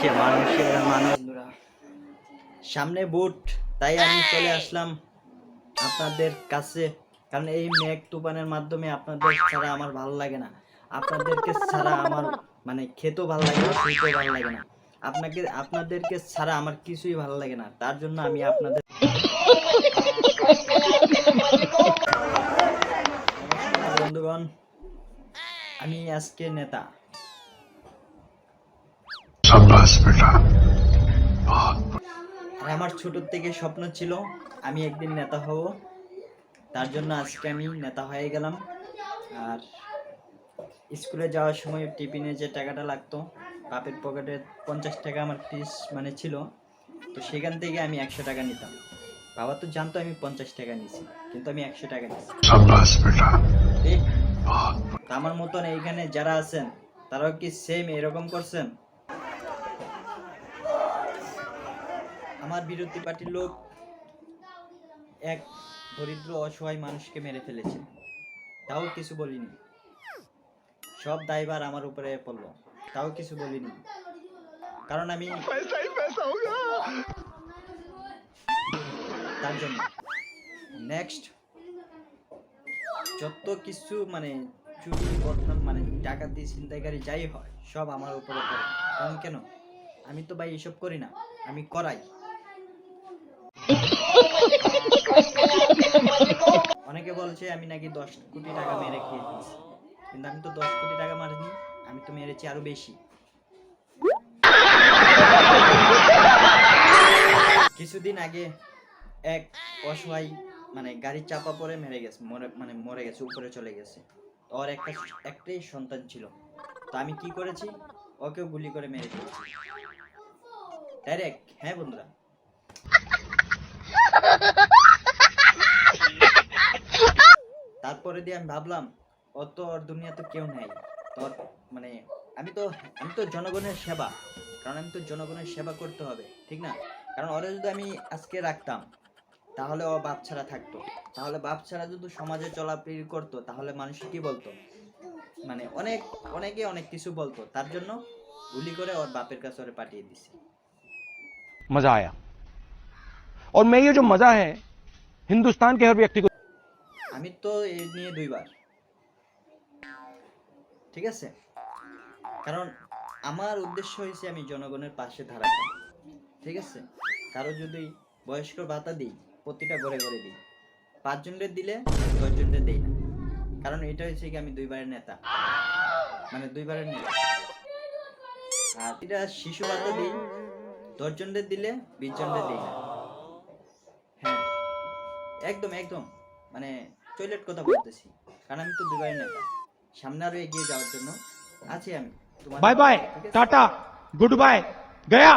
হচ্ছে মানুষের মানুষ সামনে বুট তাই আমি চলে আসলাম আপনাদের কাছে কারণ এই মেঘ তুফানের মাধ্যমে আপনাদের ছাড়া আমার ভালো লাগে না। আপনাদেরকে ছাড়া আমার মানে খেতেও ভালো লাগে না শুনতেও ভালো লাগে না। আপনাকে আপনাদেরকে ছাড়া আমার কিছুই ভালো লাগে না। তার জন্য আমি আপনাদের বন্ধুগণ আমি আজকে নেতা। আর আমার ছোট থেকে স্বপ্ন ছিল আমি একদিন নেতা হব। তার জন্য আজকে আমি নেতা হয়ে গেলাম। আর স্কুলে যাওয়ার সময় টিফিনে যে টাকাটা লাগতো বাপের পকেটে পঞ্চাশ টাকা আমার ফিস মানে ছিল তো সেখান থেকে আমি একশো টাকা নিতাম। বাবা তো জানতো আমি পঞ্চাশ টাকা নিছি কিন্তু আমি একশো টাকা নিছি? আমার মতন এইখানে যারা আছেন তারাও কি সেম এরকম করছেন? আমার বিরোধী পার্টির লোক এক দরিদ্র, অসহায় মানুষকে মেরে ফেলেছে। তাও কিছু বলিনি। সব দায়ভার আমার উপরে পড়ল। তাও কিছু বলিনি। কারণ আমি তার জন্য। নেক্সট যত কিছু মানে চুরি, বদনাম মানে ডাকাতি, ছিনতাইকারী যাই হয়, সব আমার উপরে পড়ে। কারণ কেন? আমি তো ভাই এসব করি না। আমি করাই। অনেকে বলছে আমি নাকি দশ কোটি টাকা মেরে খেয়ে দিয়েছি কিন্তু আমি তো দশ কোটি টাকা মারিনি, আমি তো মেরেছি আরও বেশি। কিছুদিন আগে এক অসহায় মানে গাড়ি চাপা পরে মেরে গেছে, মরে মানে মরে গেছে, উপরে চলে গেছে। ওর একটা, একটাই সন্তান ছিল। তো আমি কি করেছি? ওকেও গুলি করে মেরে দিয়েছি ডাইরেক্ট হ্যাঁ বন্ধুরা। তারপরে দিয়ে আমি ভাবলাম অত ওর দুনিয়াতে কেউ নেই তোর মানে আমি তো আমি তো জনগণের সেবা কারণ আমি তো জনগণের সেবা করতে হবে ঠিক না কারণ ওরা যদি আমি আজকে রাখতাম তাহলে ও বাপ ছাড়া থাকতো তাহলে বাপ ছাড়া যদি সমাজে চলাফেরি করতো তাহলে মানুষ কি বলতো মানে অনেক অনেকে অনেক কিছু বলতো তার জন্য গুলি করে ওর বাপের কাছে ওরে পাঠিয়ে দিছি मजा आया और मैं ये जो मजा है हिंदुस्तान के हर व्यक्ति को আমি তো এই নিয়ে দুইবার। ঠিক আছে? কারণ আমার উদ্দেশ্য হয়েছে আমি জনগণের পাশে দাঁড়াবো ঠিক আছে? কারও যদি বয়স্ক ভাতা দিই, প্রতিটা ঘরে ঘরে দিই, পাঁচজনের দিলে দশজনের দেই না। কারণ এটা হচ্ছে কি আমি দুইবারের নেতা। মানে দুইবারের নেতা। আর এটা শিশু ভাতা দিই, দশজনের দিলে বিশ জনের দিই না। হ্যাঁ। একদম একদম। মানে টয়লেট কথা বলতেছি। কারণ আমি তো দুবাই না সামনে আরও এগিয়ে যাওয়ার জন্য আছি আমি। Bye bye tata good bye Gaya